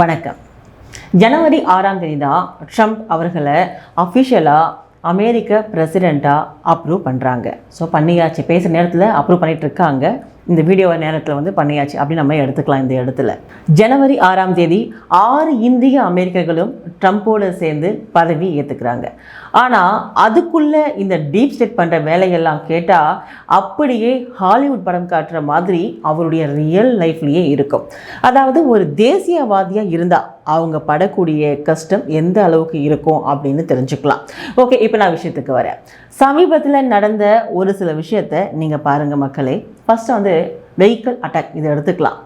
வணக்கம். ஜனவரி ஆறாம் தேதி தான் ட்ரம்ப் அவர்களை அஃபிஷியலாக அமெரிக்க பிரசிடெண்ட்டாக அப்ரூவ் பண்ணுறாங்க ஸோ பண்ணியாச்சு. பேசுகிற நேரத்தில் அப்ரூவ் பண்ணிகிட்டு இருக்காங்க இந்த வீடியோ நேரத்தில் வந்து பண்ணியாச்சு அப்படின்னு நம்ம எடுத்துக்கலாம் இந்த இடத்துல. ஜனவரி ஆறாம் தேதி ஆறு இந்திய அமெரிக்கர்களும் ட்ரம்ப்போடு சேர்ந்து பதவி ஏற்றுக்கிறாங்க ஆனால் அதுக்குள்ளே இந்த டீப் ஸ்டேட் பண்ணுற வேலையெல்லாம் கேட்டால் அப்படியே ஹாலிவுட் படம் காட்டுற மாதிரி அவருடைய ரியல் லைஃப்லேயே இருக்கும். அதாவது ஒரு தேசியவாதியாக இருந்தால் அவங்க படக்கூடிய கஷ்டம் எந்த அளவுக்கு இருக்கும் அப்படின்னு தெரிஞ்சுக்கலாம். ஓகே இப்போ நான் விஷயத்துக்கு வரேன். சமீபத்தில் நடந்த ஒரு சில விஷயத்தை நீங்கள் பாருங்கள் மக்களே. ஃபஸ்ட்டு வந்து வெஹிக்கிள் அட்டாக் இதை எடுத்துக்கலாம்.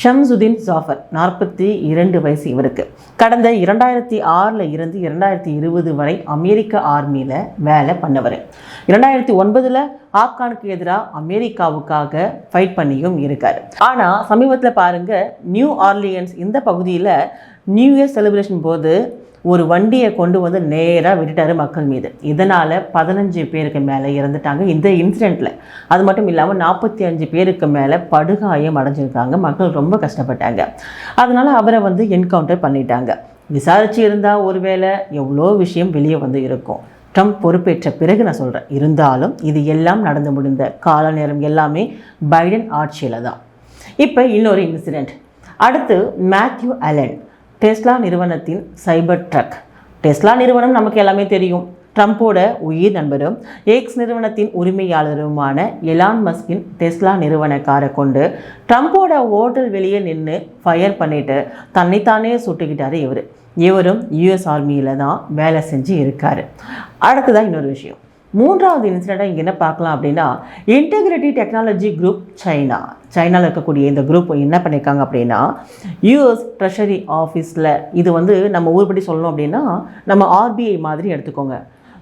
ஷம்சுதீன் ஜாஃபர் நாற்பத்தி இரண்டு வயசு இவருக்கு. கடந்த இரண்டாயிரத்தி ஆறில் இருந்து இரண்டாயிரத்தி இருபது வரை அமெரிக்க ஆர்மியில் வேலை பண்ணவர். இரண்டாயிரத்தி ஒன்பதில் ஆப்கானுக்கு எதிராக அமெரிக்காவுக்காக ஃபைட் பண்ணியும் இருக்கார். ஆனால் சமீபத்தில் பாருங்கள் நியூ ஆர்லியன்ஸ் இந்த பகுதியில் நியூ இயர் செலிப்ரேஷன் போது ஒரு வண்டியை கொண்டு வந்து நேராக விட்டுட்டாரு மக்கள் மீது. இதனால் பதினஞ்சு பேருக்கு மேலே இறந்துட்டாங்க. இந்த இன்சிடெண்ட்டில் அது மட்டும் இல்லாமல் நாற்பத்தி அஞ்சு பேருக்கு மேலே படுகாயம் அடைஞ்சிருக்காங்க. மக்கள் ரொம்ப கஷ்டப்பட்டாங்க. அதனால் அவரை வந்து என்கவுண்டர் பண்ணிட்டாங்க. விசாரிச்சு இருந்தால் ஒருவேளை எவ்வளோ விஷயம் வெளியே வந்து இருக்கும். ட்ரம்ப் பொறுப்பேற்ற பிறகு நான் சொல்கிறேன் இருந்தாலும் இது எல்லாம் நடந்து முடிந்த கால நேரம் எல்லாமே பைடன் ஆட்சியில் தான். இப்போ இன்னொரு இன்சிடெண்ட் அடுத்து மேத்யூ அலன். டெஸ்லா நிறுவனத்தின் சைபர் ட்ரக். டெஸ்லா நிறுவனம் நமக்கு எல்லாமே தெரியும். ட்ரம்ப்போட உயிர் நண்பரும் எக்ஸ் நிறுவனத்தின் உரிமையாளருமான எலான் மஸ்கின் டெஸ்லா நிறுவன காரை கொண்டு ட்ரம்ப்போட ஓட்டல் வெளியே நின்று ஃபயர் பண்ணிட்டு தன்னைத்தானே சுட்டுக்கிட்டாரு இவர். இவரும் யூஎஸ் ஆர்மியில் தான் வேலை செஞ்சு இருக்கார். அடுத்ததான் இன்னொரு விஷயம். மூன்றாவது இன்சிடெண்ட்டாக இங்கே என்ன பார்க்கலாம் அப்படின்னா இன்டெகிரிட்டி டெக்னாலஜி குரூப் சைனா சைனாவில் இருக்கக்கூடிய இந்த குரூப் என்ன பண்ணியிருக்காங்க அப்படின்னா யூஎஸ் ட்ரெஷரி ஆஃபீஸில் இது வந்து நம்ம ஊர்படி சொல்லணும் அப்படின்னா நம்ம ஆர்பிஐ மாதிரி எடுத்துக்கோங்க.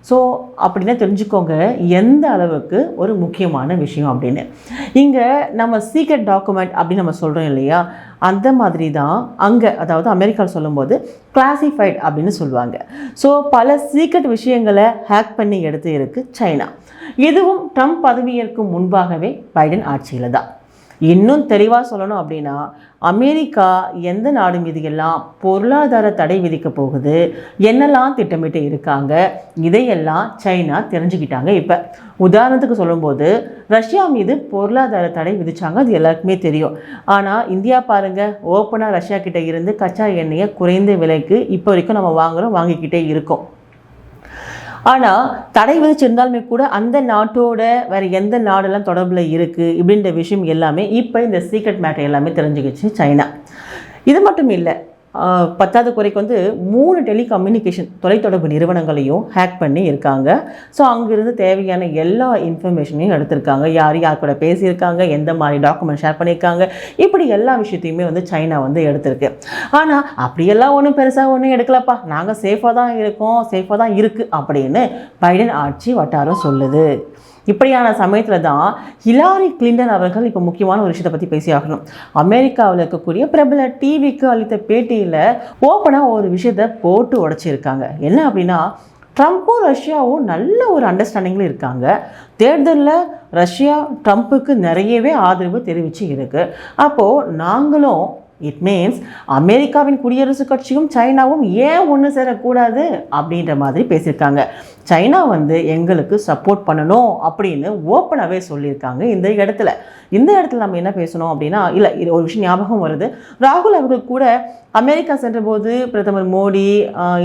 ஸோ அப்படின்னா தெரிஞ்சுக்கோங்க எந்த அளவுக்கு ஒரு முக்கியமான விஷயம் அப்படின்னு. இங்கே நம்ம சீக்ரெட் டாக்குமெண்ட் அப்படின்னு நம்ம சொல்கிறோம் இல்லையா? அந்த மாதிரி தான் அங்கே அதாவது அமெரிக்காவில் சொல்லும்போது கிளாசிஃபைட் அப்படின்னு சொல்லுவாங்க. ஸோ பல சீக்ரெட் விஷயங்களை ஹேக் பண்ணி எடுத்து இருக்குது சைனா. இதுவும் ட்ரம்ப் பதவியேற்கும் முன்பாகவே பைடன் ஆட்சியில் தான். இன்னும் தெளிவாக சொல்லணும் அப்படின்னா அமெரிக்கா எந்த நாடு மீது எல்லாம் பொருளாதார தடை விதிக்க போகுது? என்னெல்லாம் திட்டமிட்டு இருக்காங்க? இதையெல்லாம் சைனா தெரிஞ்சுக்கிட்டாங்க இப்போ. உதாரணத்துக்கு சொல்லும்போது ரஷ்யா மீது பொருளாதார தடை விதித்தாங்க அது எல்லாருக்குமே தெரியும். ஆனால் இந்தியா பாருங்கள் ஓப்பனாக ரஷ்யா கிட்டே இருந்து கச்சா எண்ணெயை குறைந்த விலைக்கு இப்போ வரைக்கும் நம்ம வாங்குகிறோம் வாங்கிக்கிட்டே இருக்கோம். ஆனால் தடை விதிச்சிருந்தாலுமே கூட அந்த நாட்டோட வேறு எந்த நாடெல்லாம் தொடர்பில் இருக்குது இப்படின்ற விஷயம் எல்லாமே இப்போ இந்த சீக்ரெட் மேட்டர் எல்லாமே தெரிஞ்சுக்கிச்சு சைனா. இது மட்டும் இல்லை பத்தாவது குறைக்கு வந்து மூணு டெலிகம்யூனிகேஷன் தொலைத்தொடர்பு நிறுவனங்களையும் ஹேக் பண்ணி இருக்காங்க. ஸோ அங்கேருந்து தேவையான எல்லா இன்ஃபர்மேஷனையும் எடுத்திருக்காங்க. யார் யார் கூட பேசியிருக்காங்க எந்த மாதிரி டாக்குமெண்ட் ஷேர் பண்ணியிருக்காங்க இப்படி எல்லா விஷயத்தையுமே வந்து சைனா வந்து எடுத்திருக்கு. ஆனால் அப்படியெல்லாம் ஒன்றும் பெருசாக ஒன்றும் எடுக்கலப்பா. நாங்கள் சேஃபாக தான் இருக்கோம் சேஃபாக தான் இருக்குது அப்படின்னு பைடன் ஆட்சி வட்டாரம் சொல்லுது. இப்படியான சமயத்தில் தான் ஹிலாரி கிளின்டன் அவர்கள் இப்போ முக்கியமான ஒரு விஷயத்தை பற்றி பேசியாகணும். அமெரிக்காவில் இருக்கக்கூடிய பிரபல டிவிக்கு அளித்த பேட்டியில் ஓப்பனாக ஒரு விஷயத்தை போட்டு உடைச்சிருக்காங்க. என்ன அப்படின்னா ட்ரம்ப்பும் ரஷ்யாவும் நல்ல ஒரு அண்டர்ஸ்டாண்டிங்கில் இருக்காங்க. தேர்தலில் ரஷ்யா ட்ரம்ப்புக்கு நிறையவே ஆதரவு தெரிவித்து இருக்குது அப்போது நாங்களும் இட் மீன்ஸ் அமெரிக்காவின் குடியரசுக் கட்சியும் சைனாவும் ஏன் ஒன்று சேரக்கூடாது? அப்படின்ற மாதிரி பேசியிருக்காங்க. சைனா வந்து எங்களுக்கு சப்போர்ட் பண்ணணும் அப்படின்னு ஓப்பனாகவே சொல்லியிருக்காங்க இந்த இடத்துல. இந்த இடத்துல நம்ம என்ன பேசணும் அப்படின்னா இல்லை இது ஒரு விஷயம் ஞாபகம் வருது. ராகுல் அவர்கள் கூட அமெரிக்கா சென்றபோது பிரதமர் மோடி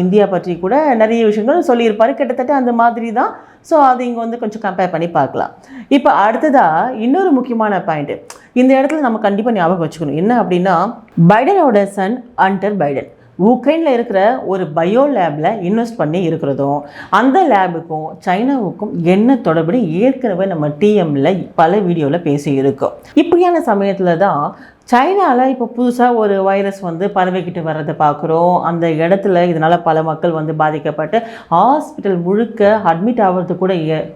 இந்தியா பற்றி கூட நிறைய விஷயங்கள் சொல்லியிருப்பாரு. கிட்டத்தட்ட அந்த மாதிரி தான். ஸோ அது இங்கே வந்து கொஞ்சம் கம்பேர் பண்ணி பார்க்கலாம். இப்போ அடுத்ததாக இன்னொரு முக்கியமான பாயிண்ட்டு இந்த இடத்துல நம்ம கண்டிப்பாக ஞாபகம் வச்சுக்கணும். என்ன அப்படின்னா பைடனோட சன் அண்டர் பைடன். உக்ரைனில் இருக்கிற ஒரு பயோ லேபில் இன்வெஸ்ட் பண்ணி இருக்கிறதும் அந்த லேபுக்கும் சைனாவுக்கும் என்ன தொடர்புடைய ஏற்கனவே நம்ம டிஎம்மில் பல வீடியோவில் பேசியிருக்கோம். இப்படியான சமயத்தில் தான் சைனாவில் இப்போ புதுசாக ஒரு வைரஸ் வந்து பரவிக்கிட்டு வர்றதை பார்க்குறோம் அந்த இடத்துல இதனால் பல மக்கள் வந்து பாதிக்கப்பட்டு ஹாஸ்பிட்டல் முழுக்க அட்மிட் ஆகிறது கூட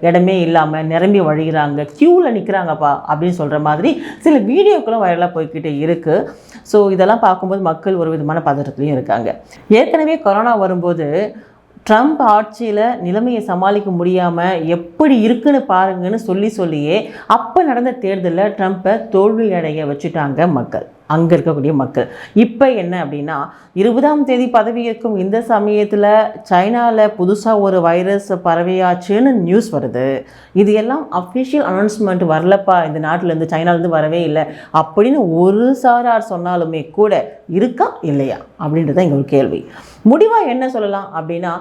இடமே இல்லாமல் நிரம்பி வழிகிறாங்க க்யூவில் நிற்கிறாங்கப்பா அப்படின்னு சொல்கிற மாதிரி சில வீடியோக்களும் வைரலாக போய்கிட்டு இருக்குது ஸோ இதெல்லாம் பார்க்கும்போது மக்கள் ஒரு விதமான பதட்டத்துலையும் இருக்காங்க. ஏற்கனவே கொரோனா வரும்போது ட்ரம்ப் ஆட்சியில் நிலைமையை சமாளிக்க முடியாமல் எப்படி இருக்குன்னு பாருங்கன்னு சொல்லி சொல்லியே அப்போ நடந்த தேர்தலில் ட்ரம்ப்பை தோல்வி அடைய வச்சுட்டாங்க மக்கள். அங்கே இருக்கக்கூடிய மக்கள். இப்போ என்ன அப்படின்னா இருபதாம் தேதி பதவியேற்கும் இந்த சமயத்தில் சைனாவில் புதுசாக ஒரு வைரஸ் பரவியாச்சுன்னு நியூஸ் வருது. இது எல்லாம் அஃபிஷியல் அனௌன்ஸ்மெண்ட் வரலப்பா. இந்த நாட்டிலேருந்து சைனாலேருந்து வரவே இல்லை. அப்படின்னு ஒரு சாரார் சொன்னாலுமே கூட இருக்கா இல்லையா அப்படின்றது தான் எங்கள் கேள்வி. முடிவாக என்ன சொல்லலாம் அப்படின்னா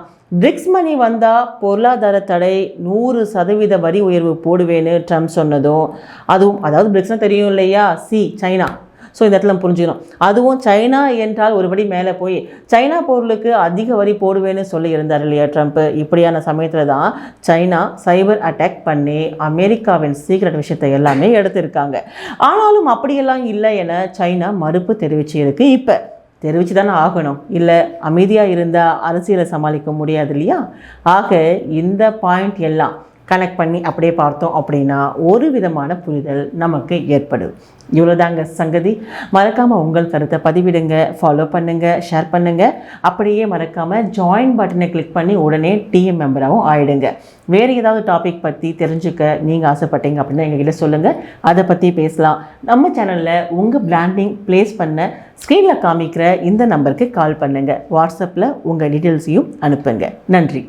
பிரிக்ஸ் மணி வந்தால் பொருளாதார தடை நூறு சதவீத வரி உயர்வு போடுவேன்னு ட்ரம்ப் சொன்னதும் அதுவும் அதாவது பிரிக்ஸ்னால் தெரியும் இல்லையா? C China. ஸோ இந்த இடத்துல புரிஞ்சுக்கணும். அதுவும் சைனா என்றால் ஒருபடி மேலே போய் சைனா பொருளுக்கு அதிக வரி போடுவேன்னு சொல்லி இருந்தார் இல்லையா ட்ரம்ப்? இப்படியான சமயத்தில் தான் சைனா சைபர் அட்டாக் பண்ணி அமெரிக்காவின் சீக்ரெட் விஷயத்தை எல்லாமே எடுத்திருக்காங்க. ஆனாலும் அப்படியெல்லாம் இல்லை என சைனா மறுப்பு தெரிவிச்சிருக்கு இப்போ தெரிவித்து தானே ஆகணும். இல்லை அமைதியாக இருந்தால் அரசியலை சமாளிக்க முடியாது இல்லையா? ஆக இந்த பாயிண்ட் எல்லாம் கனெக்ட் பண்ணி அப்படியே பார்த்தோம் அப்படின்னா ஒரு விதமான புரிதல் நமக்கு ஏற்படும். இவ்வளோதாங்க சங்கதி. மறக்காமல் உங்கள் கருத்தை பதிவிடுங்க ஃபாலோ பண்ணுங்கள் ஷேர் பண்ணுங்கள் அப்படியே மறக்காமல் ஜாயின் பட்டனை கிளிக் பண்ணி உடனே டிஎம் மெம்பராகவும் ஆகிடுங்க வேறு ஏதாவது டாபிக் பற்றி தெரிஞ்சுக்க நீங்கள் ஆசைப்பட்டீங்க அப்படின்னா எங்ககிட்ட சொல்லுங்கள் அதை பற்றி பேசலாம். நம்ம சேனலில் உங்கள் பிராண்டிங் ப்ளேஸ் பண்ண ஸ்க்ரீனில் காமிக்கிற இந்த நம்பருக்கு கால் பண்ணுங்கள் வாட்ஸ்அப்பில் உங்கள் டீட்டெயில்ஸையும் அனுப்புங்க. நன்றி.